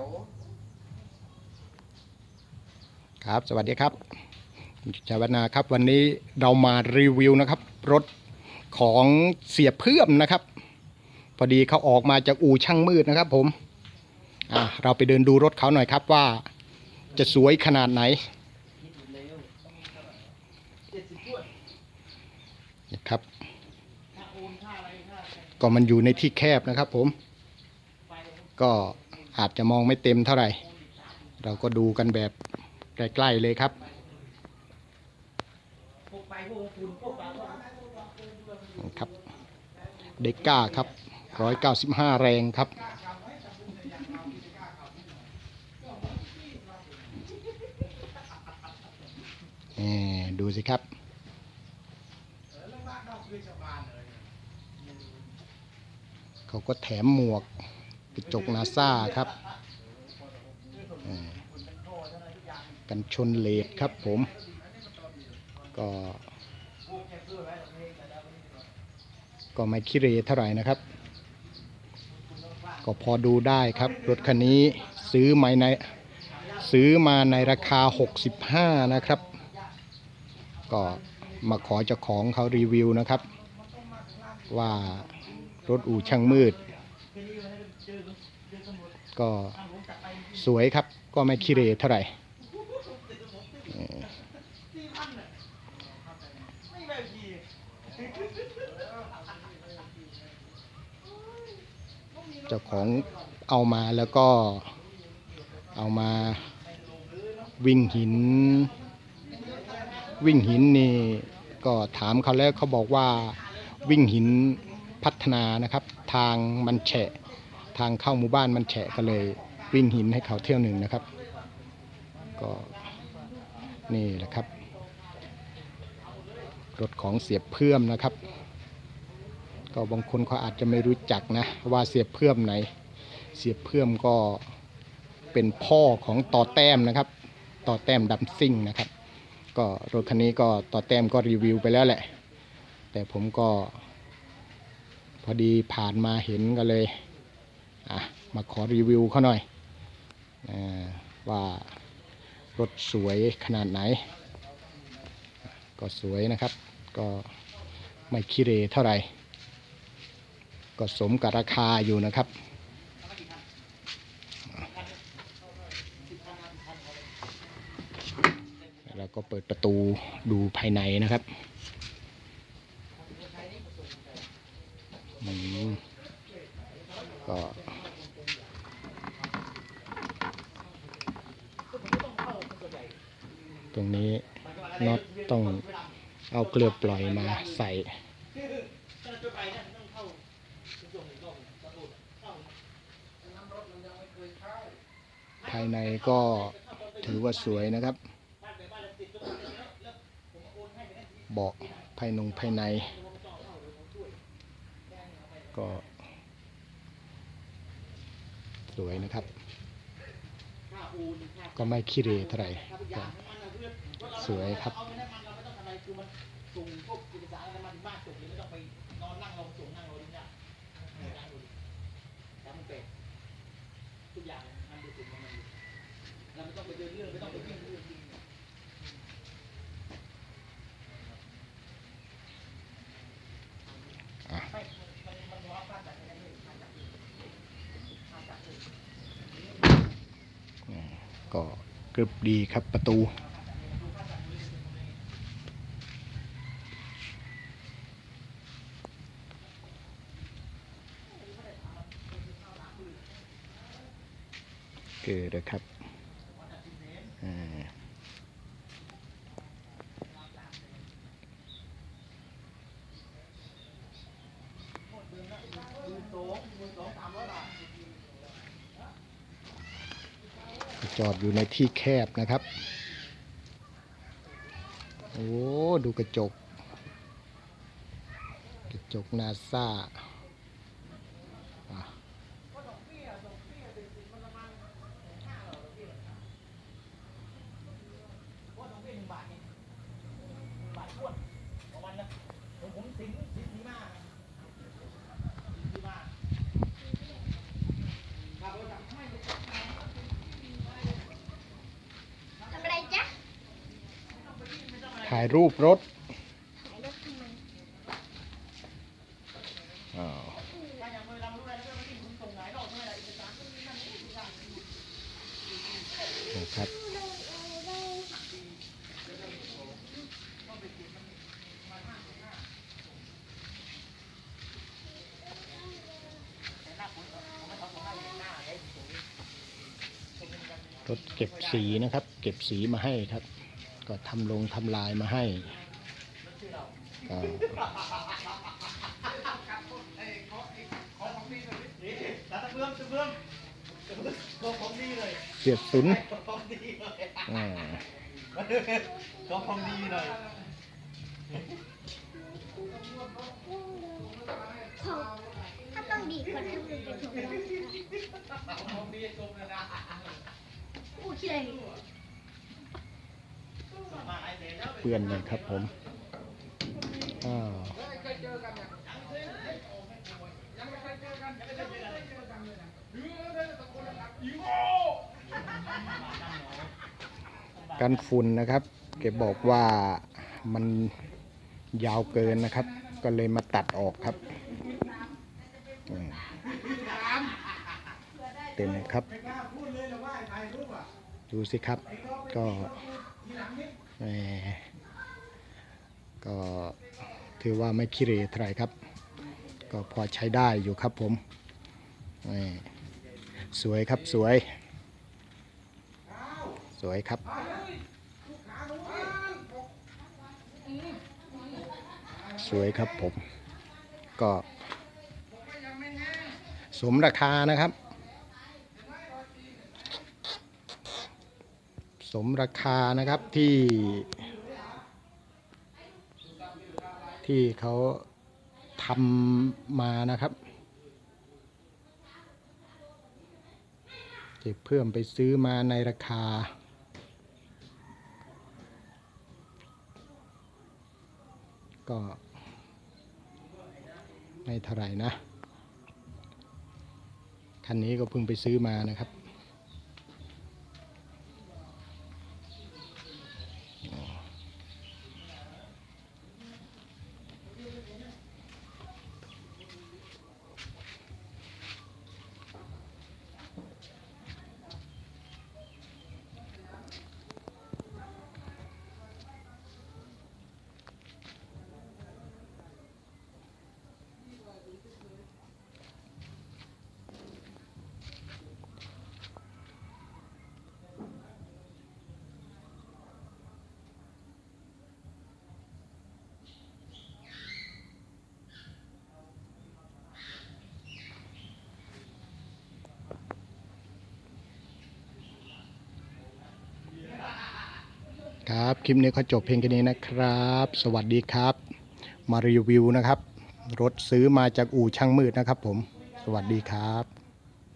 ว ครับ สวัสดีครับชาวนาครับ วันนี้เรามารีวิวนะครับ รถของเสียเพื่อมนะครับ พอดีเขาออกมาจากอู่ช่างมืดนะครับ ผม อะเราไปเดินดูรถเขาหน่อยครับว่าจะสวยขนาดไหนนะครับ ก็มันอยู่ในที่แคบนะครับผม ก็ อาจจะมองไม่เต็มเท่าไหร่ เราก็ดูกันแบบใกล้ๆเลยครับครับ เด็กก้าครับร้อยเก้าสิบห้าแรงครับดูสิครับ เขาก็แถมหมวก กระจกนาซาครับกันชนเลดครับผม ก็ก็ไม่คิเรเท่าไหร่นะครับ ก็พอดูได้ครับ รถคันนี้ซื้อมาในซื้อมาในราคา 65 นะครับ ก็มาขอเจ้าของเขารีวิวนะครับ ว่ารถอู่ช่างมืด ก็สวยครับ ก็ไม่คิเรเท่าไหร่เจ้าของเอามาแล้วก็เอามาวิ่งหิน วิ่งหินนี่ก็ถามเขาแล้วเขาบอกว่าวิ่งหินพัฒนานะครับ ทางมันแฉะ ทางเข้าหมู่บ้านมันแฉะก็เลยวิ่งหินให้เขาเที่ยวหนึ่งนะครับ ก็นี่แหละครับ รถของเสียบเพื่อมนะครับ ก็บางคนเขาอาจจะไม่รู้จักนะ ว่าเสียบเพื่อมไหน เสียบเพื่อมก็เป็นพ่อของต่อแต้มนะครับ ต่อแต้มดัมซิ่งนะครับ ก็รถคันนี้ก็ต่อแต้มก็รีวิวไปแล้วแหละ แต่ผมก็พอดีผ่านมาเห็นก็เลย อะมาขอรีวิวเขาหน่อยอว่ารถสวยขนาดไหน ก็สวยนะครับ ก็ไม่คิเรเท่าไหร่ ก็สมกับราคาอยู่นะครับแล้วก็เปิดประตูดูภายในนะครับอืมก็ ต รงนี้น็อตต้องเอาเกลือปล่อยมาใส่ภายในก็ถือว่าสวยนะครับ เบาะภายนงภายใน ก็ สวยนะครับ ก็ไม่ขี้เรเท่าไหร่ สวยครับส่งพวกเอกสาระไรมาถึงบ้านจบเลยไม่ต้องไปนอนนั่งรอส่งนั่งรอที่นี่แล้วมันเป็ดทุกอย่างมันดูสุดมันอยู่เราไม่ต้องไปเดินเรื่องไม่ต้องไปวิ่งเรื่องจริงก็กรึบดีครับประตู เกิดนะครับจอดอยู่ในที่แคบนะครับ โอ้ ดูกระจก กระจกนาซาอะ ประมาณนั้นผมผมสิงสิงสีมากสีมากขับรถจับไม่ ถ่ายรูปรถ ถ่ายรถทำไม อ้าว ถ้ายังไม่รับรู้อะไรแล้วก็ไม่ถึงส่งหลายรอบไม่ได้เอกสารก็มีนั่นนี่ทุกอย่าง นะครับ แต่หน้าผมผมไม่ทำผมหน้าอ ย่างหน้าไอ้ผมรถเก็บสีนะครับ เก็บสีมาให้ครับ ก็ทำลงทำลายมาให้ก็เกียเสียดสุนตัวของดีเลยอ่าตัวของดีเลยของถ้าต้องดีกว่าถ้ามันเป็นของเราของดีจมเลยนะ อู้คิดอะไรนี่ มาไอ้เดี๋ยว เปื้อนเลยครับผมอ้าวกันฝุ่นนะครับแกบอกว่ามันยาวเกินนะครับ ก็เลยมาตัดออกครับอืมเต็มครับ ดูสิครับ ก็แหม ก็ถือว่าไม่ขี้เหร่เท่าไรครับ ก็พอใช้ได้อยู่ครับผมแหมสวยครับสวย สวยครับ สวยครับผม ก็สมราคานะครับ สมราคานะครับที่ ที่เขาทำมานะครับเจ็บเพื่อมไปซื้อมาในราคา ก็ไม่เท่าไหร่นะ คันนี้ก็เพิ่งไปซื้อมานะครับ ครับ คลิปนี้ก็จบเพียงแค่นี้นะครับ สวัสดีครับ มารีวิวนะครับ รถซื้อมาจากอู่ช่างมืดนะครับผม สวัสดีครับ